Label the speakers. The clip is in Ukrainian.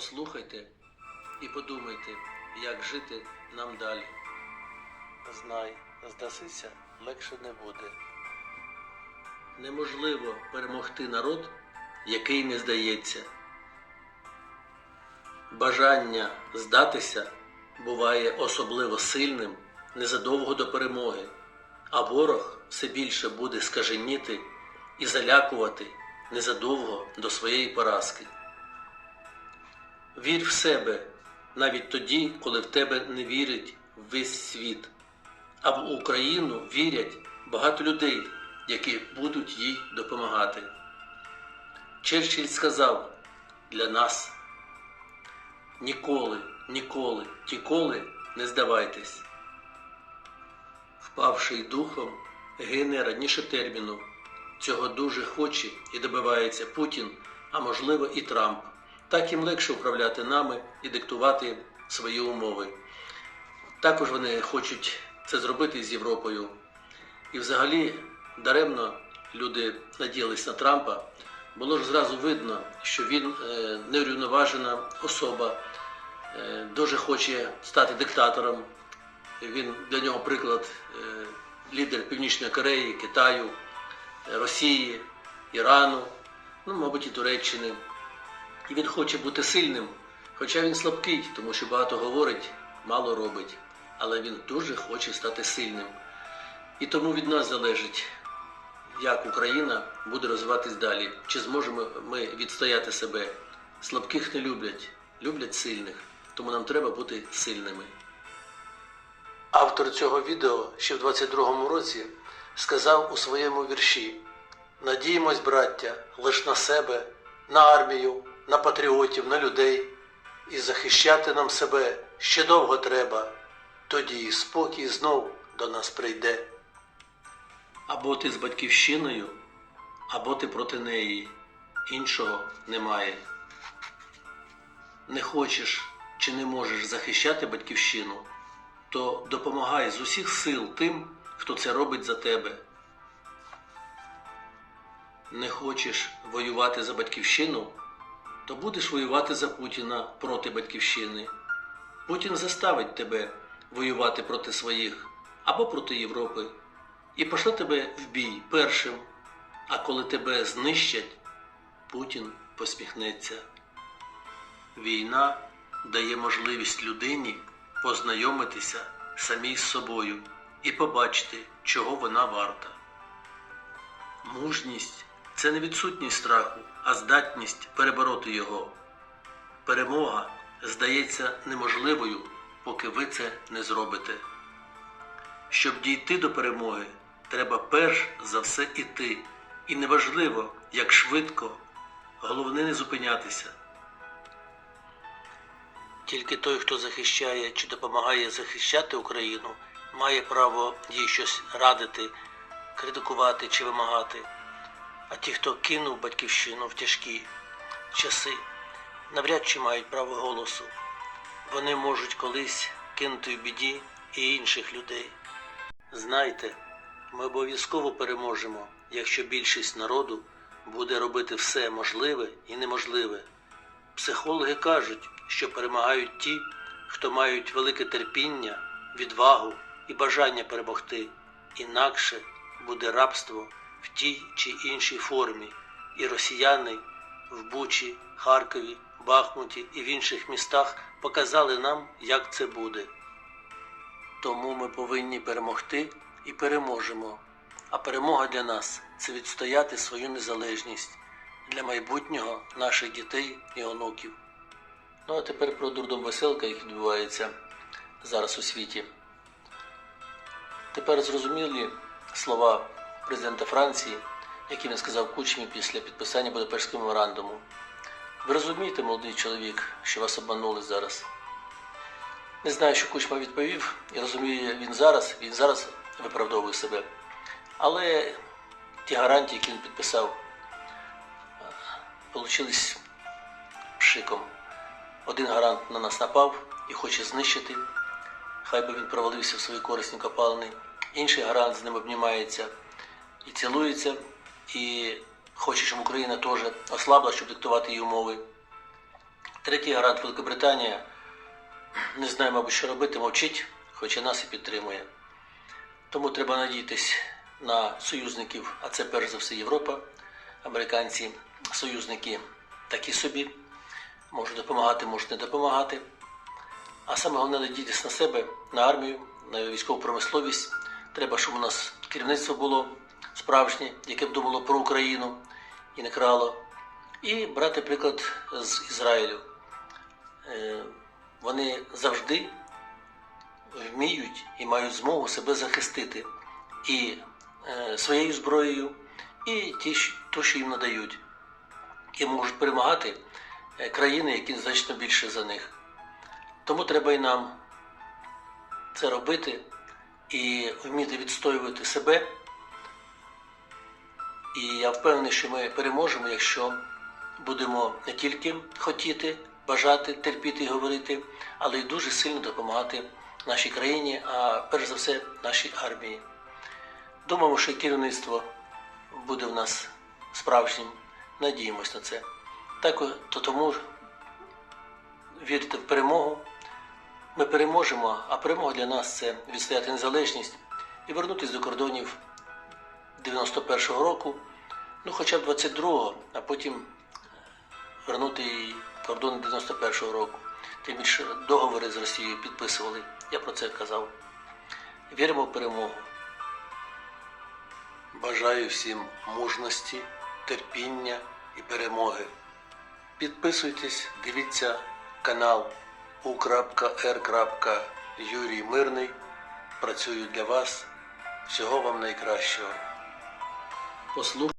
Speaker 1: послухайте і подумайте, як жити нам далі. Знай, здасися легше не буде. Неможливо перемогти народ, який не здається. Бажання здатися буває особливо сильним незадовго до перемоги, а ворог все більше буде скаженіти і залякувати незадовго до своєї поразки. Вір в себе навіть тоді, коли в тебе не вірить весь світ. А в Україну вірять багато людей, які будуть їй допомагати. Черчилль сказав для нас ніколи, ніколи, ніколи не здавайтесь. Впавший духом, гине раніше терміну. Цього дуже хоче і добивається Путін, а можливо і Трамп. Так їм легше управляти нами і диктувати свої умови. Також вони хочуть це зробити з Європою. І взагалі даремно люди надіялись на Трампа. Було ж зразу видно, що він е, неврівноважена особа, е, дуже хоче стати диктатором. Він для нього приклад е, лідер Північної Кореї, Китаю, Росії, Ірану, ну, мабуть, і Туреччини. І він хоче бути сильним, хоча він слабкий, тому що багато говорить, мало робить. Але він дуже хоче стати сильним. І тому від нас залежить, як Україна буде розвиватись далі. Чи зможемо ми відстояти себе? Слабких не люблять, люблять сильних. Тому нам треба бути сильними. Автор цього відео ще в 22-му році сказав у своєму вірші: Надіємось, браття, лиш на себе, на армію, на патріотів, на людей, і захищати нам себе ще довго треба, тоді і спокій знов до нас прийде. Або ти з батьківщиною, або ти проти неї. Іншого немає. Не хочеш чи не можеш захищати батьківщину, то допомагай з усіх сил тим, хто це робить за тебе. Не хочеш воювати за батьківщину, то будеш воювати за Путіна проти батьківщини. Путін заставить тебе воювати проти своїх або проти Європи і пошле тебе в бій першим. А коли тебе знищать, Путін посміхнеться. Війна дає можливість людині познайомитися самій з собою і побачити, чого вона варта. Мужність це не відсутність страху, а здатність перебороти його. Перемога здається неможливою, поки ви це не зробите. Щоб дійти до перемоги, треба перш за все іти. І неважливо, як швидко, головне не зупинятися. Тільки той, хто захищає чи допомагає захищати Україну, має право їй щось радити, критикувати чи вимагати. А ті, хто кинув батьківщину в тяжкі часи, навряд чи мають право голосу. Вони можуть колись кинути в біді і інших людей. Знайте, ми обов'язково переможемо, якщо більшість народу буде робити все можливе і неможливе. Психологи кажуть, що перемагають ті, хто мають велике терпіння, відвагу і бажання перемогти. Інакше буде рабство в тій чи іншій формі, і росіяни в Бучі, Харкові, Бахмуті і в інших містах показали нам, як це буде. Тому ми повинні перемогти і переможемо. А перемога для нас це відстояти свою незалежність для майбутнього наших дітей і онуків. Ну а тепер про дурдом веселка, який відбувається зараз у світі. Тепер зрозумілі слова президента Франції, які він сказав Кучмі після підписання Будапештського меморандуму. Ви розумієте, молодий чоловік, що вас обманули зараз? Не знаю, що Кучма відповів, і розуміє він зараз, він зараз виправдовує себе. Але ті гарантії, які він підписав, получились пшиком. Один гарант на нас напав і хоче знищити. Хай би він провалився в свої корисні копалини. Інший гарант з ним обнімається і цілується, і хоче, щоб Україна теж ослабла, щоб диктувати її умови. Третій гарант Великобританія не знає, мабуть, що робити, мовчить, хоча нас і підтримує. Тому треба надіятись на союзників, а це перш за все Європа. Американці, союзники такі собі, можуть допомагати, можуть не допомагати. А саме головне надіятися на себе, на армію, на військову промисловість. Треба, щоб у нас керівництво було справжнє, яке б думало про Україну і не крало. І брати приклад з Ізраїлю. Е, Вони завжди вміють і мають змогу себе захистити і е, своєю зброєю, і ті, то, що їм надають. І можуть перемагати е, країни, які значно більше за них. Тому треба і нам це робити і вміти відстоювати себе. І я впевнений, що ми переможемо, якщо будемо не тільки хотіти, бажати, терпіти і говорити, але й дуже сильно допомагати нашій країні, а перш за все нашій армії. Думаємо, що керівництво буде в нас справжнім. Надіємось на це. Так, то тому вірте в перемогу. Ми переможемо, а перемога для нас це відстояти незалежність і вернутися до кордонів 91-го року, ну хоча б 22-го, а потім вернути і кордони 91-го року. Тим більше договори з Росією підписували. Я про це казав. Віримо в перемогу. Бажаю всім мужності, терпіння і перемоги. Підписуйтесь, дивіться канал u.r. Мирний. Працюю для вас. Всього вам найкращого. Послухайте.